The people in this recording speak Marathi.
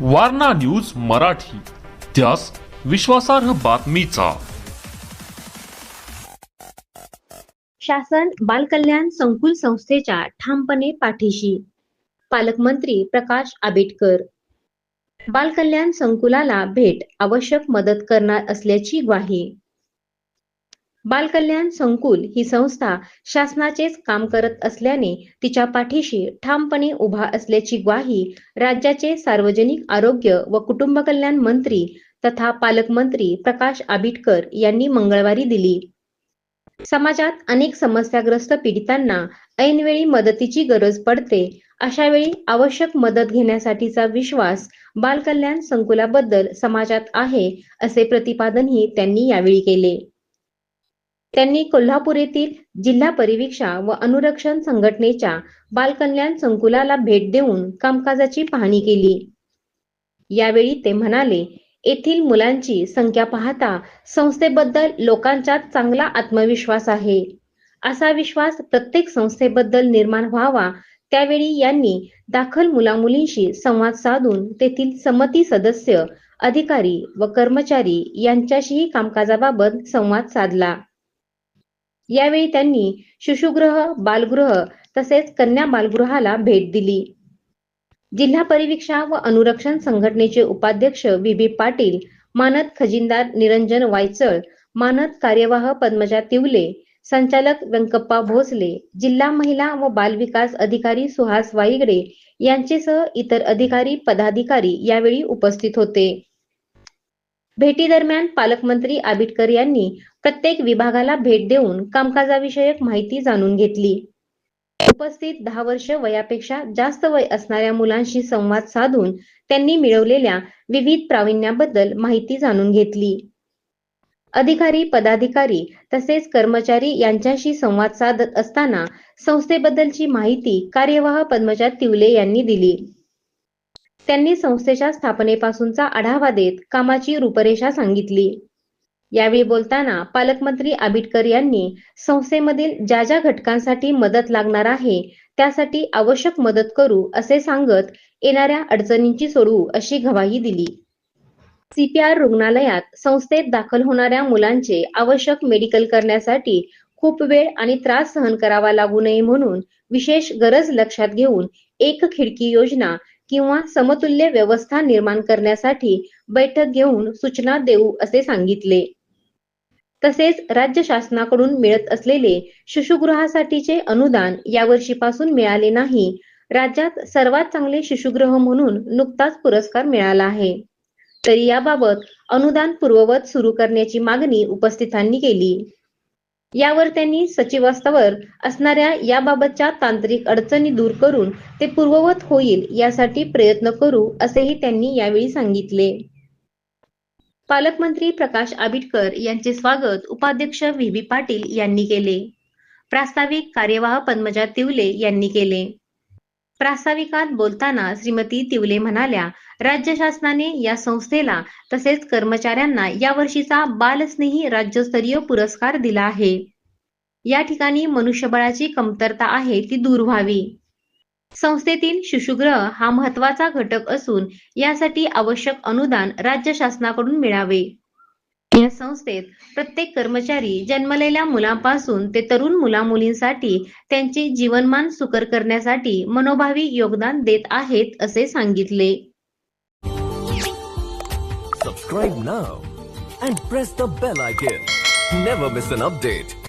वारणा न्यूज मराठी. त्यास विश्वासार्ह बातमीचा. शासन बालकल्याण संकुल संस्थेच्या ठामपणे पाठीशी. पालकमंत्री प्रकाश आंबेडकर. बालकल्याण संकुलाला भेट आवश्यक मदत करणार असल्याची ग्वाही. बालकल्याण संकुल ही संस्था शासनाचेच काम करत असल्याने तिच्या पाठीशी ठामपणे उभा असल्याची ग्वाही राज्याचे सार्वजनिक आरोग्य व कुटुंब कल्याण मंत्री तथा पालकमंत्री प्रकाश आबिटकर यांनी मंगळवारी दिली. समाजात अनेक समस्याग्रस्त पीडितांना ऐनवेळी मदतीची गरज पडते अशा वेळी आवश्यक मदत घेण्यासाठीचा विश्वास बालकल्याण संकुलाबद्दल समाजात आहे असे प्रतिपादनही त्यांनी यावेळी केले. त्यांनी कोल्हापूर येथील जिल्हा परिवीक्षा व अनुरक्षण संघटनेच्या बालकल्याण संकुलाला भेट देऊन कामकाजाची पाहणी केली. यावेळी ते म्हणाले येथील मुलांची संख्या पाहता संस्थेबद्दल लोकांच्यात चांगला आत्मविश्वास आहे. असा विश्वास प्रत्येक संस्थेबद्दल निर्माण व्हावा त्यावेळी यांनी दाखल मुलामुलींशी संवाद साधून तेथील समती सदस्य अधिकारी व कर्मचारी यांच्याशीही कामकाजाबाबत संवाद साधला. यावेळी त्यांनी शिशुगृह बालगृह तसेच कन्या बालगृहाला भेट दिली. जिल्हा परिवीक्षा व अनुरक्षण संघटनेचे उपाध्यक्ष बी. पाटील मानद खजिनदार निरंजन वायचळ मानद कार्यवाह पद्मजा तिवले संचालक व्यंकप्पा भोसले जिल्हा महिला व बालविकास अधिकारी सुहास वाईगडे यांचेसह इतर अधिकारी पदाधिकारी यावेळी उपस्थित होते. भेटीदरम्यान पालकमंत्री आबिटकर यांनी प्रत्येक विभागाला भेट देऊन कामकाजाविषयक माहिती जाणून घेतली. उपस्थित दहा वर्ष वयापेक्षा जास्त वय असणाऱ्या मुलांशी संवाद साधून त्यांनी मिळवलेल्या विविध प्रावीण्याबद्दल माहिती जाणून घेतली. अधिकारी पदाधिकारी तसेच कर्मचारी यांच्याशी संवाद साधत असताना संस्थेबद्दलची माहिती कार्यवाह पद्मजा तिवले यांनी दिली. त्यांनी संस्थेच्या स्थापनेपासूनचा आढावा देत कामाची रूपरेषा सांगितली. यावेळी बोलताना पालकमंत्री आबिटकर यांनी संस्थेमधील ज्या ज्या घटकांसाठी मदत लागणार आहे त्यासाठी आवश्यक मदत करू असे सांगत येणाऱ्या अडचणींची सोडवू अशी ग्वाही दिली. सीपीआर रुग्णालयात संस्थेत दाखल होणाऱ्या मुलांचे आवश्यक मेडिकल करण्यासाठी खूप वेळ आणि त्रास सहन करावा लागू नये म्हणून विशेष गरज लक्षात घेऊन एक खिडकी योजना किंवा समतुल्य व्यवस्था निर्माण करण्यासाठी बैठक घेऊन सूचना देऊ असे सांगितले. तसेच राज्य शासनाकडून मिळत असलेले शिशुगृहासाठीचे अनुदान यावर्षीपासून मिळाले नाही. राज्यात सर्वात चांगले शिशुगृह म्हणून नुकताच पुरस्कार मिळाला आहे. तरी याबाबत अनुदान पूर्ववत सुरू करण्याची मागणी उपस्थितांनी केली. यावर त्यांनी सचिवास्तवर असणाऱ्या याबाबतच्या तांत्रिक अडचणी दूर करून ते पूर्ववत होईल यासाठी प्रयत्न करू असेही त्यांनी यावेळी सांगितले. पालकमंत्री प्रकाश आंबेडकर यांचे स्वागत उपाध्यक्ष व्ही बी पाटील यांनी केले. प्रास्ताविक कार्यवाह पद्मजा तिवले यांनी केले. प्रास्ताविकात बोलताना श्रीमती तिवले म्हणाल्या राज्य शासनाने या संस्थेला तसेच कर्मचाऱ्यांना या वर्षीचा बालस्नेही राज्यस्तरीय पुरस्कार दिला आहे. या ठिकाणी मनुष्यबळाची कमतरता आहे ती दूर व्हावी. संस्थेतील शिशुग्रह हा महत्त्वाचा घटक असून यासाठी आवश्यक अनुदान राज्य शासनाकडून मिळावे. या संस्थेत प्रत्येक कर्मचारी जन्मलेल्या मुलांपासून ते तरुण मुलामुलींसाठी त्यांचे जीवनमान सुकर करण्यासाठी मनोभावी योगदान देत आहेत असे सांगितले. Subscribe now and press the bell icon never miss an update